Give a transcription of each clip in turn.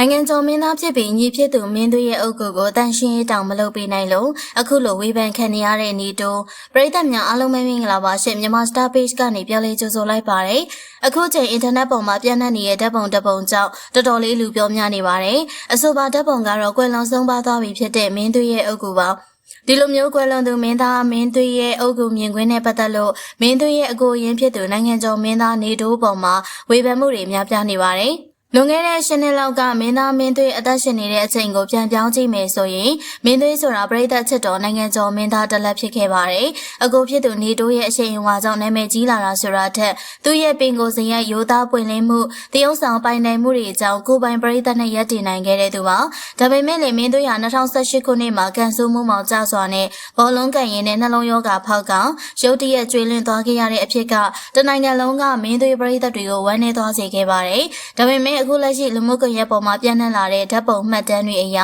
နိုင်ငံကျော်မင်းသားဖြစ်ပြီးညီဖြစ်သူမင်းသွေးရဲ့အုပ်ကိုကိုတန်ရှင်းရေးတောင်မလုပ်ပေးနိုင်လို့အခုလိုဝေဖန်ခံနေရတဲ့နေတိုးပရိသတ်များအားလုံးပဲမင်္ဂလာပါရှင်မြန်မာ Star Page ကနေပြောလေးကြိုဆိုလိုက်ပါတယ်အခုချိန်အင်တာနက်ပေါ်မှာပြန့်နှံ့နေတဲ့ဓာတ်ပုံတစ်ပုံကြောင့်တော်တော်လေးလူပြောများနေပါတယ်အဆိုပါဓာတ်ပုံကတော့ကွယ်လွန်ဆုံးပါသွားပြီဖြစ်တဲ့မင်းသွေးရဲ့အုပ်ကိုပါဒီလိုမျိုးကွယ်လွန်သူမင်းသားမင်းသွေးရဲ့အုပ်ကူမြင်ကွင်းနဲ့ပတ်သက်လို့မင်းသွေးရဲ့အကိုရင်ဖြစ်သူနိုင်ငံကျော်မင်းသားနေတိုးပေါ်မှာဝေဖန်မှုတွေများပြားနေပါတယ်။ လွန်ခဲ့တဲ့ရှစ်နှစ်လောက်ကမင်းသားမင်းသွေးအသက်ရှင်နေတဲ့အချိန်ကိုပြန်ပြောင်းကြည့်မယ်ဆိုရင်မင်းသွေးဆိုတာပြည်သက်ချစ်တော်နိုင်ငံကျော်မင်းသားတစ်လက်ဖြစ်ခဲ့ပါတယ်။အကိုဖြစ်သူနေတိုးရဲ့အရှိန်အဝါကြောင့်နာမည်ကြီးလာတာဆိုတာထက်သူ့ရဲ့ပင်ကိုယ်စရိုက်ရိုးသားပွင့်လင်းမှုတရုပ်ဆောင်ပိုင်နိုင်မှုတွေအကြောင်းကိုယ်ပိုင်ပြည်သက်နဲ့ရပ်တည်နိုင်ခဲ့တဲ့သူပါ။ဒါပေမဲ့လည်းမင်းသွေးဟာ2018ခုနှစ်မှာကန်ဆူမှုမောင်ကျစွာနဲ့ဘောလုံးကန်ရင်နဲ့နှလုံးရောဂါဖောက်ကောင်ရုတ်တရက်ကျွေးလွင့်သွားခဲ့ရတဲ့အဖြစ်ကတနိုင်ငံလုံးကမင်းသွေးပြည်သက်တွေကိုဝမ်းနည်းသွားစေခဲ့ပါတယ်။ဒါပေမဲ့အခုလက်ရှိလူမှုကွန်ရက်ပေါ်မှာပြန့်နှံ့လာတဲ့ဓာတ်ပုံမှတ်တမ်းတွေအရ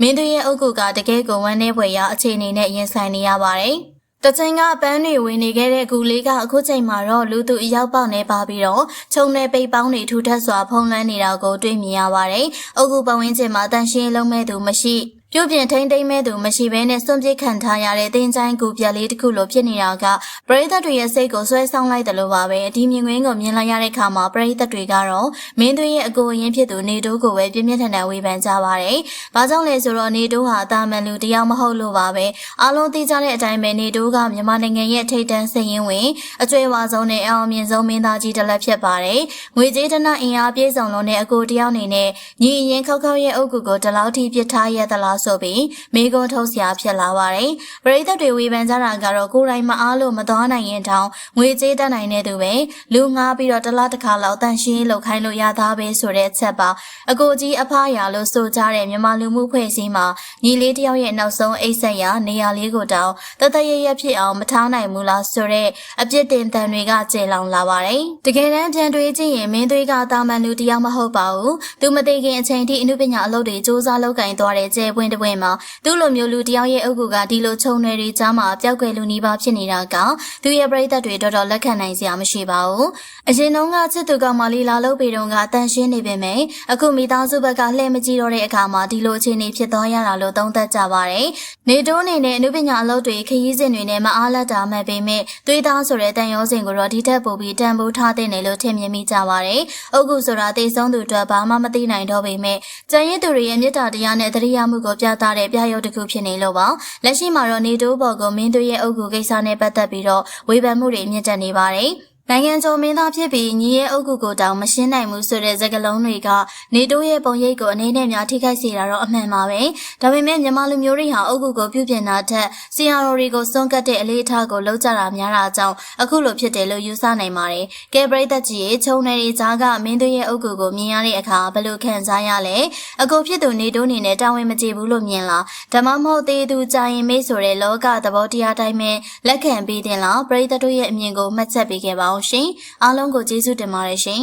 မင်းတို့ရဲ့အုပ်ကူကတကယ်ကိုဝမ်းနည်းဖွယ်ရာအခြေအနေနဲ့ရင်ဆိုင်နေရပါတယ်။တချိန်ကပန်းတွေဝင်နေခဲ့တဲ့ကူလေးကအခုချိန်မှာတော့လူသူအရောက်ပေါက်နေပါပြီးတော့ခြုံနေပိတ်ပေါင်းတွေထူထပ်စွာဖုံးလွှမ်းနေတာကိုတွေ့မြင်ရပါတယ်။အုပ်ကူပဝင်းကျင်မှာတန်ရှင်းလုံးမဲ့သူမရှိ ပြုတ်ပြင်ထိမ့်သိမ့်မဲ့သူမရှိဘဲနဲ့စွန့်ပစ်ခံထားရတဲ့တင်းချိုင်းကူပြက်လေးတစ်ခုလိုဖြစ်နေတာကပရိသတ်တွေရဲ့စိတ်ကိုဆွဲဆောင်လိုက်တယ်လို့ပါပဲဒီမြင်ကွင်းကိုမြင်လိုက်ရတဲ့အခါမှာပရိသတ်တွေကတော့မင်းသွေးရဲ့အကိုအရင်ဖြစ်သူနေတိုးကိုပဲပြင်းပြင်းထန်ထန်ဝေဖန်ကြပါတယ်။ဘာကြောင့်လဲဆိုတော့နေတိုးဟာတာမန်လူတယောက်မဟုတ်လို့ပါပဲအားလုံးသိကြတဲ့အတိုင်းပဲနေတိုးကမြန်မာနိုင်ငံရဲ့ထိပ်တန်းစည်ရင်းဝင်အကျွေးဝါဆုံးနဲ့အအောင်မြင်ဆုံးမင်းသားကြီးတစ်လက်ဖြစ်ပါတယ်။ငွေကြေးတနအင်အားပြေဆုံးလုံးနဲ့အကိုတယောက်အနေနဲ့ညီအရင်ခောက်ခောက်ရဲ့အုပ်ကူကိုဒီလောက်ထိပစ်ထားရသလားဆိုပြီးမိကုံထုတ်စရာဖြစ်လာပါတယ်။ပရိသတ်တွေဝေဖန်ကြတာကတော့ကိုယ်တိုင်မအားလို့မသွားနိုင်ရင်တောင်ငွေကြေးတတ်နိုင်တဲ့သူပဲလူငားပြီးတော့တစ်လားတစ်ခါလောက်တန်ရှင်းလောက်ခိုင်းလို့ရသားပဲဆိုတဲ့အချက်ပါအကိုကြီးအဖားရလို့ဆိုကြတဲ့မြန်မာလူမှုဖွဲ့စည်းမှာညီလေးတယောက်ရဲ့နောက်ဆုံးအိတ်ဆက်ရနေရာလေးကိုတောင်တသက်ရရဖြစ်အောင်မထားနိုင်ဘူးလားဆိုတဲ့အပြစ်တင်တန်တွေကကျေလောင်လာပါတယ်။တကယ်တမ်းပြန်တွေးကြည့်ရင်မင်းသွေးကတာမန်လူတယောက်မဟုတ်ပါဘူး။သူမသိခင်အချိန်ထိအမှုပညာအလုပ်တွေစူးစမ်းလုပ်ကင်သွားတဲ့ကျဲပွင့်တပွင့်မှာသူ့လိုမျိုးလူတယောက်ရဲ့အုပ်ကူကဒီလိုခြုံနယ်တွေကြားမှာပျောက်ကယ်လူနီးပါးဖြစ်နေတာကသူရဲ့ပြိသက်တွေတော်တော်လက်ခံနိုင်စရာမရှိပါဘူး။ အရင်တုန်းကချစ်သူကောင်မလေးလာလို့ပေတုန်းကတန်ရှင်းနေပေမဲ့အခုမိသားစုဘက်ကလှည့်မကြည့်တော့တဲ့အခါမှာဒီလိုအခြေအနေဖြစ်သွားရတာလို့သုံးသပ်ကြပါတယ်။နေတိုးအနေနဲ့အမှုပညာအလုပ်တွေခရီးစဉ်တွေနဲ့မအားလက်တာမှတ်ပေမဲ့သွေးသားဆိုတဲ့တန်ရုံးစဉ်ကိုတော့ဒီထက်ပိုပြီးတန်ဖိုးထားတဲ့နယ်လို့ထင်မြင်မိကြပါတယ်။အုပ်ကူဆိုတာတေဆုံးသူအတွက်ဘာမှမသိနိုင်တော့ပေမဲ့ကျန်ရစ်သူတွေရဲ့မေတ္တာတရားနဲ့သတိရမှုကိုပြသတဲ့ပြရုပ်တစ်ခုဖြစ်နေလို့ပါလက်ရှိမှာတော့နေတိုးဘော်ကိုမင်းတို့ရဲ့အုပ်ကူကိစ္စနဲ့ပတ်သက်ပြီးတော့ဝေဖန်မှုတွေမြင့်တက်နေပါတယ် နိုင်ငံကျော်မင်းသားဖြစ်ပြီးညီရဲ့အုပ်ကူကိုတောင်မရှင်းနိုင်ဘူးဆိုတဲ့စကားလုံးတွေကနေတိုးရဲ့ပုံရိပ်ကိုအနေနဲ့များထိခိုက်စေတာတော့အမှန်ပါပဲဒါပေမဲ့မြန်မာလူမျိုးတွေဟာအုပ်ကူကိုပြုပြင်တာထက်စီယာရိုတွေကိုစွန့်ကတ်တဲ့အလေးအထားကိုလောက်ကြတာများတာကြောင့်အခုလိုဖြစ်တယ်လို့ယူဆနိုင်ပါတယ်ကဲပရိသတ်ကြီးရဲ့ခြုံနယ်တွေကြားကမင်းတို့ရဲ့အုပ်ကူကိုမြင်ရတဲ့အခါဘယ်လိုခံစားရလဲအကိုဖြစ်သူနေတိုးနေနဲ့တာဝန်မကျေဘူးလို့မြင်လားဓမ္မမဟုတ်သေးသူကြာရင်မေးဆိုတဲ့လောကသဘောတရားတိုင်းပဲလက်ခံပေးတင်လားပရိသတ်တို့ရဲ့အမြင်ကိုမှတ်ချက်ပေးခဲ့ပါအောင်ရှင်အားလုံးကိုကျေးဇူးတင်ပါတယ်ရှင်